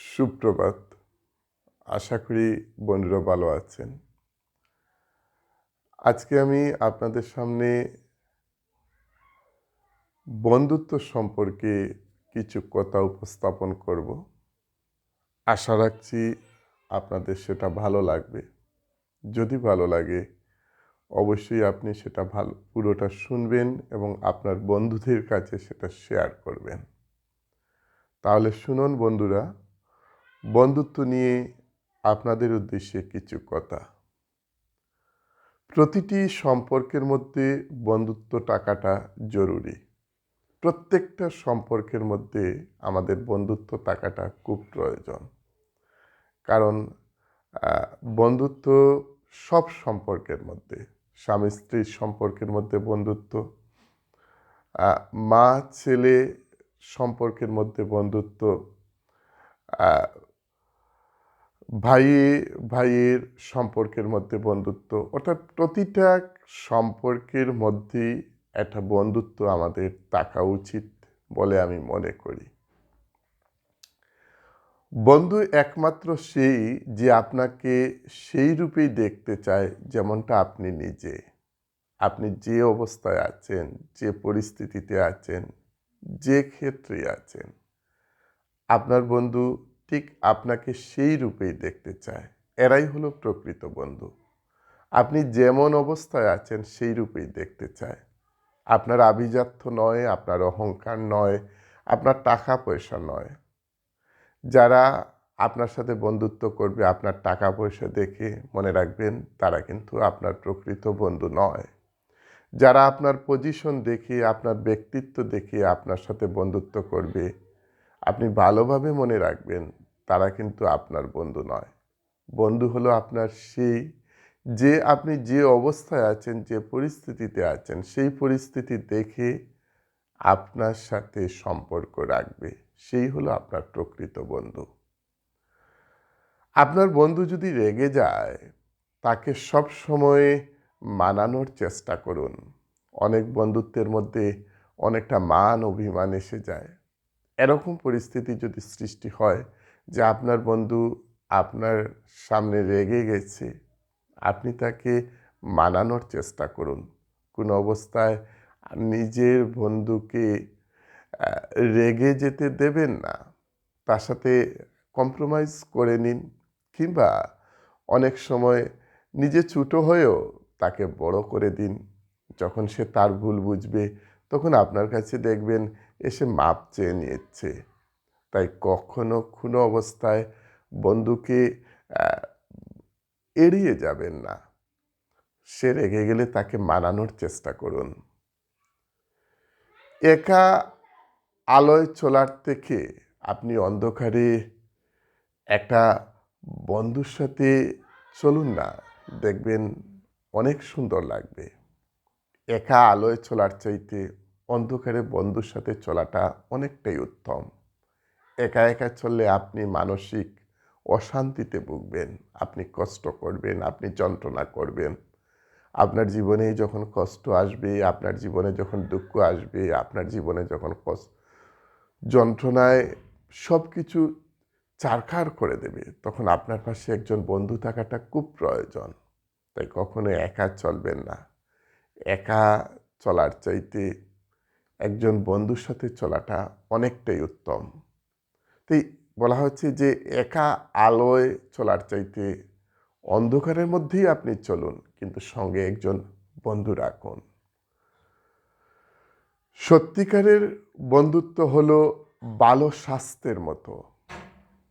সুপ্রভাত। আশা করি বন্ধুরা ভালো আছেন। আজকে আমি আপনাদের সামনে বন্ধুত্ব সম্পর্কে কিছু কথা উপস্থাপন করব। আশা রাখছি আপনাদের সেটা ভালো লাগবে। যদি ভালো লাগে, অবশ্যই আপনি সেটা ভালো, পুরোটা শুনবেন এবং আপনার বন্ধুদের কাছে সেটা শেয়ার করবেন। তাহলে শুনুন বন্ধুরা বন্ধুত্ব নিয়ে আপনাদের উদ্দেশ্যে কিছু কথা। প্রতিটি সম্পর্কের মধ্যে বন্ধুত্ব টাকাটা জরুরি। প্রত্যেকটা সম্পর্কের মধ্যে আমাদের বন্ধুত্ব টাকাটা খুব প্রয়োজন। কারণ বন্ধুত্ব সব সম্পর্কের মধ্যে, স্বামী স্ত্রীর সম্পর্কের মধ্যে বন্ধুত্ব মা ছেলে সম্পর্কের মধ্যে বন্ধুত্ব আহ, ভাই ভাইয়ের সম্পর্কের মধ্যে বন্ধুত্ব অর্থাৎ প্রতিটা সম্পর্কের মধ্যেই একটা বন্ধুত্ব আমাদের থাকা উচিত বলে আমি মনে করি। বন্ধু একমাত্র সেই যে আপনাকে সেই রূপেই দেখতে চায় যেমনটা আপনি নিজে। আপনি যে অবস্থায় আছেন যে পরিস্থিতিতে আছেন যে ক্ষেত্রে আছেন। আপনার বন্ধু ঠিক আপনাকে সেই রূপেই দেখতে চায়। এরাই হলো প্রকৃত বন্ধু। আপনি যেমন অবস্থায় আছেন সেই রূপেই দেখতে চায়। আপনার আভিজাত্য নয়, আপনার অহংকার নয়, আপনার টাকা পয়সা নয়। যারা আপনার সাথে বন্ধুত্ব করবে, আপনার টাকা পয়সা দেখে মনে রাখবেন, তারা কিন্তু আপনার প্রকৃত বন্ধু নয়। যারা আপনার পজিশন দেখে, আপনার ব্যক্তিত্ব দেখে আপনার সাথে বন্ধুত্ব করবে আপনি ভালোভাবে মনে রাখবেন, তারা কিন্তু আপনার বন্ধু নয়। বন্ধু হলো আপনার সেই যে আপনি যে অবস্থায় আছেন, যে পরিস্থিতিতে আছেন, সেই পরিস্থিতি দেখে আপনার সাথে সম্পর্ক রাখবে। সেই হলো আপনার প্রকৃত বন্ধু। আপনার বন্ধু যদি রেগে যায়, তাকে সব সময় মানানোর চেষ্টা করুন। অনেক বন্ধুত্বের মধ্যে অনেকটা মান অভিমান এসে যায়। এরকম পরিস্থিতি যদি সৃষ্টি হয় যে আপনার বন্ধু আপনার সামনে রেগে গেছে, আপনি তাকে মানানোর চেষ্টা করুন। কোনো অবস্থায় নিজের বন্ধুকে রেগে যেতে দেবেন না। তার সাথে কম্প্রোমাইজ করে নিন কিংবা অনেক সময় নিজে ছোটো হয়েও তাকে বড় করে দিন। যখন সে তার ভুল বুঝবে, তখন আপনার কাছে দেখবেন এসে মাপ চেয়ে নিচ্ছে তাই কখনো কোনো অবস্থায় বন্ধুকে এড়িয়ে যাবেন না। সে রেগে গেলে তাকে মানানোর চেষ্টা করুন। একা আলোয় চলার থেকে আপনি অন্ধকারে একটা বন্ধুর সাথে চলুন না। দেখবেন অনেক সুন্দর লাগবে। একা আলোয় চলার চাইতে অন্ধকারে বন্ধুর সাথে চলাটা অনেকটাই উত্তম। একা একা চললে আপনি মানসিক অশান্তিতে ভুগবেন, আপনি কষ্ট করবেন, আপনি যন্ত্রণা করবেন। আপনার জীবনে যখন কষ্ট আসবে, আপনার জীবনে যখন দুঃখ আসবে, আপনার জীবনে যখন যন্ত্রণায় সব কিছু চারখার করে দেবে, তখন আপনার পাশে একজন বন্ধু থাকাটা খুব প্রয়োজন। তাই কখনো একা চলবেন না। একা চলার চাইতে একজন বন্ধুর সাথে চলাটা অনেকটাই উত্তম। তাই বলা হচ্ছে যে একা আলোয় চলার চাইতে অন্ধকারের মধ্যেই আপনি চলুন, কিন্তু সঙ্গে একজন বন্ধু রাখুন। সত্যিকারের বন্ধুত্ব হলো ভালো স্বাস্থ্যের মতো।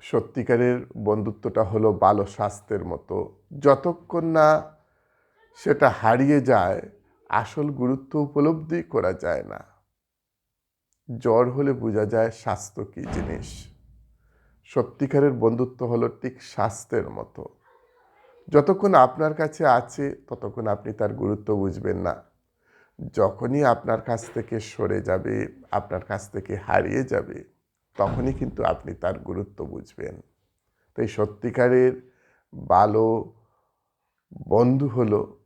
সত্যিকারের বন্ধুত্বটা হলো ভালো স্বাস্থ্যের মতো। যতক্ষণ না সেটা হারিয়ে যায়, আসল গুরুত্ব উপলব্ধি করা যায় না। জ্বর হলে বোঝা যায় স্বাস্থ্য কী জিনিস। সত্যিকারের বন্ধুত্ব হলো ঠিক স্বাস্থ্যের মতো। যতক্ষণ আপনার কাছে আছে, ততক্ষণ আপনি তার গুরুত্ব বুঝবেন না। যখনই আপনার কাছ থেকে সরে যাবে, আপনার কাছ থেকে হারিয়ে যাবে, তখনই কিন্তু আপনি তার গুরুত্ব বুঝবেন। তাই সত্যিকারের ভালো বন্ধু হলো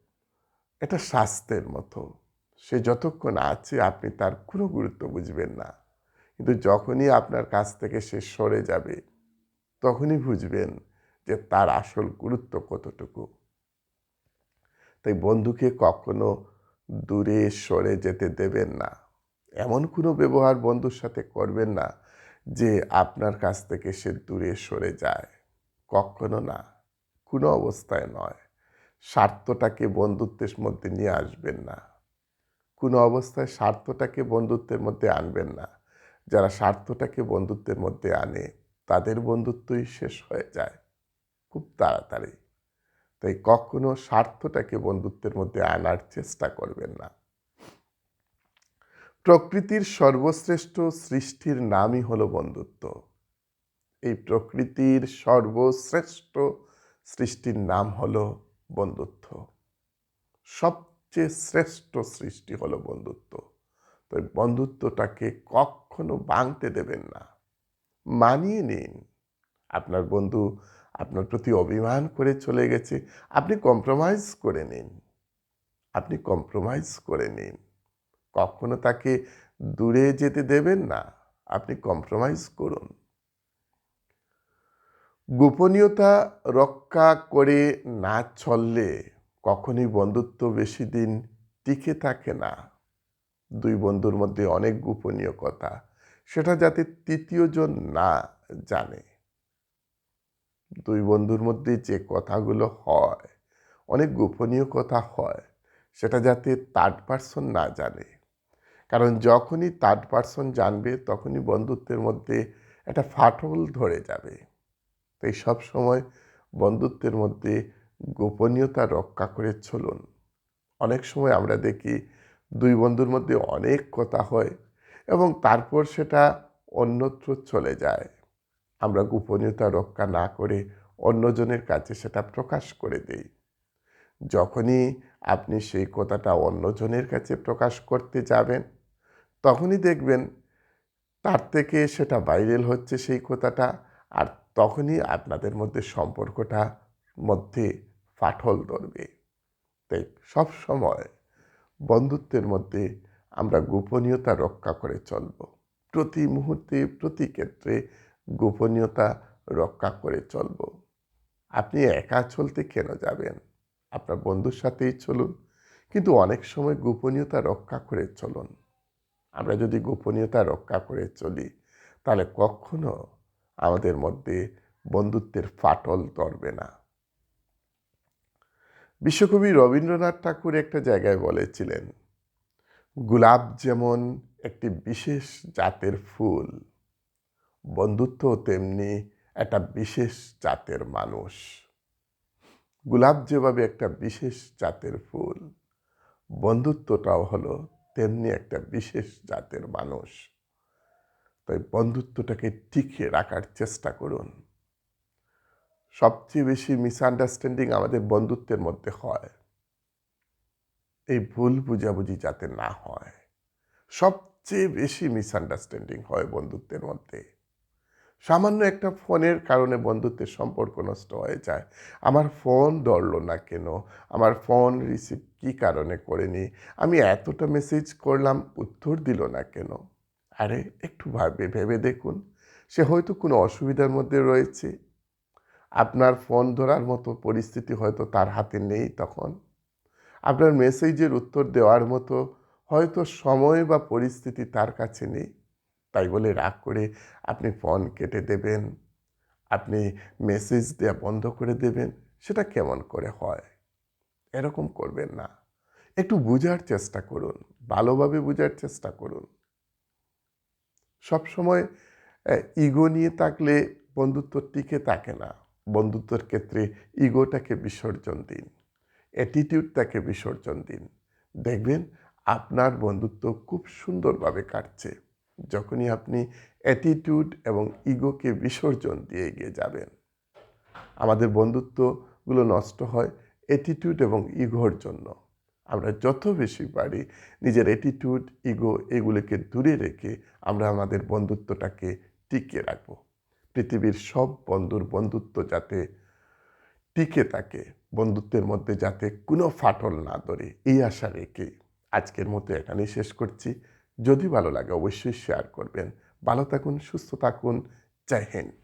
এটা স্বাস্থ্যের মতো। সে যতক্ষণ আছে আপনি তার কোনো গুরুত্ব বুঝবেন না। কিন্তু যখনই আপনার কাছ থেকে সে সরে যাবে, তখনই বুঝবেন যে তার আসল গুরুত্ব কতটুকু। তাই বন্ধুকে কখনো দূরে সরে যেতে দেবেন না। এমন কোনো ব্যবহার বন্ধুর সাথে করবেন না যে আপনার কাছ থেকে সে দূরে সরে যায়। কখনো না, কোনো অবস্থায় নয়। স্বার্থটাকে বন্ধুত্বের মধ্যে নিয়ে আসবেন না। কোনো অবস্থায় স্বার্থটাকে বন্ধুত্বের মধ্যে আনবেন না। যারা স্বার্থটাকে বন্ধুত্বের মধ্যে আনে, তাদের বন্ধুত্বই শেষ হয়ে যায়। খুব তাড়াতাড়ি। তাই কখনো স্বার্থটাকে বন্ধুত্বের মধ্যে আনার চেষ্টা করবেন না। প্রকৃতির সর্বশ্রেষ্ঠ সৃষ্টির নামই হলো বন্ধুত্ব। এই প্রকৃতির সর্বশ্রেষ্ঠ সৃষ্টির নাম হলো বন্ধুত্ব। সবচেয়ে শ্রেষ্ঠ সৃষ্টি হলো বন্ধুত্ব। তো বন্ধুত্বটাকে কখনো ভাঙতে দেবেন না। মানিয়ে নিন। আপনার বন্ধু আপনার প্রতি অভিমান করে চলে গেছে, আপনি কম্প্রোমাইজ করে নিন। আপনি কম্প্রোমাইজ করে নিন। কখনো তাকে দূরে যেতে দেবেন না। আপনি কম্প্রোমাইজ করুন। গোপনীয়তা রক্ষা করে না চললে কখনই বন্ধুত্ব বেশি দিন টিকে থাকে না। দুই বন্ধুর মধ্যে অনেক গোপনীয় কথা, সেটা যাতে তৃতীয়জন না জানে। দুই বন্ধুর মধ্যে যে কথাগুলো হয়, অনেক গোপনীয় কথা হয়, সেটা যাতে থার্ড পার্সন না জানে। কারণ যখনই থার্ড পার্সন জানবে, তখনই বন্ধুত্বের মধ্যে একটা ফাটল ধরে যাবে। তাই সব সময় বন্ধুত্বের মধ্যে গোপনীয়তা রক্ষা করে চলুন। অনেক সময় আমরা দেখি দুই বন্ধুর মধ্যে অনেক কথা হয় এবং তারপর সেটা অন্যত্র চলে যায়। আমরা গোপনীয়তা রক্ষা না করে অন্যজনের কাছে সেটা প্রকাশ করে দেই। যখনই আপনি সেই কথাটা অন্যজনের কাছে প্রকাশ করতে যাবেন, তখনই দেখবেন তার থেকে সেটা ভাইরাল হচ্ছে সেই কথাটা, আর তখনই আপনাদের মধ্যে সম্পর্কটা মধ্যে ফাটল ধরবে। তাই সব সময় বন্ধুত্বের মধ্যে আমরা গোপনীয়তা রক্ষা করে চলব। প্রতি মুহূর্তে, প্রতি ক্ষেত্রে গোপনীয়তা রক্ষা করে চলব। আপনি একা চলতে কেন যাবেন? আপনার বন্ধুর সাথেই চলুন। কিন্তু অনেক সময় গোপনীয়তা রক্ষা করে চলুন। আমরা যদি গোপনীয়তা রক্ষা করে চলি, তাহলে কখনো আমাদের মধ্যে বন্ধুত্বের ফাটল ধরবে না। বিশ্বকবি রবীন্দ্রনাথ ঠাকুর একটা জায়গায় বলেছিলেন গোলাপ যেমন একটি বিশেষ জাতের ফুল, বন্ধুত্ব তেমনি একটা বিশেষ জাতের মানুষ। গোলাপ যেভাবে একটা বিশেষ জাতের ফুল, বন্ধুত্বটাও হলো তেমনি একটা বিশেষ জাতের মানুষ। তাই বন্ধুত্বটাকে টিকিয়ে রাখার চেষ্টা করুন। সবচেয়ে বেশি মিসআন্ডারস্ট্যান্ডিং আমাদের বন্ধুত্বের মধ্যে হয়। এই ভুল বুঝাবুঝি যাতে না হয়। সবচেয়ে বেশি মিসআন্ডারস্ট্যান্ডিং হয় বন্ধুত্বের মধ্যে। সামান্য একটা ফোনের কারণে বন্ধুত্বের সম্পর্ক নষ্ট হয়ে যায়। আমার ফোন ধরলো না কেন? আমার ফোন রিসিভ কী কারণে করেনি? আমি এতটা মেসেজ করলাম, উত্তর দিল না কেন? আরে, একটু ভাবে, ভেবে দেখুন। সে হয়তো কোনো অসুবিধার মধ্যে রয়েছে। আপনার ফোন ধরার মতো পরিস্থিতি হয়তো তার হাতে নেই তখন। আপনার মেসেজের উত্তর দেওয়ার মতো হয়তো সময় বা পরিস্থিতি তার কাছে নেই। তাই বলে রাগ করে আপনি ফোন কেটে দেবেন। আপনি মেসেজ দেওয়া বন্ধ করে দেবেন। সেটা কেমন করে হয়? এরকম করবেন না। একটু বোঝার চেষ্টা করুন। ভালোভাবে বোঝার চেষ্টা করুন। সব সময় ইগো নিয়ে থাকলে বন্ধুত্ব টিকে থাকে না। বন্ধুত্বের ক্ষেত্রে ইগোটাকে বিসর্জন দিন, অ্যাটিটিউডটাকে বিসর্জন দিন। দেখবেন আপনার বন্ধুত্ব খুব সুন্দরভাবে কাটছে, যখনই আপনি অ্যাটিটিউড এবং ইগোকে বিসর্জন দিয়ে এগিয়ে যাবেন। আমাদের বন্ধুত্বগুলো নষ্ট হয় অ্যাটিটিউড এবং ইগোর জন্য। আমরা যত বেশি পারি নিজের অ্যাটিটিউড, ইগো এগুলোকে দূরে রেখে আমরা আমাদের বন্ধুত্বটাকে টিকিয়ে রাখব। পৃথিবীর সব বন্ধুর বন্ধুত্ব যাতে টিকে থাকে, বন্ধুত্বের মধ্যে যাতে কোনো ফাটল না ধরে, এই আশা রেখে আজকের মতো এখানেই শেষ করছি। যদি ভালো লাগে অবশ্যই শেয়ার করবেন। ভালো থাকুন, সুস্থ থাকুন। জয় হিন্দ।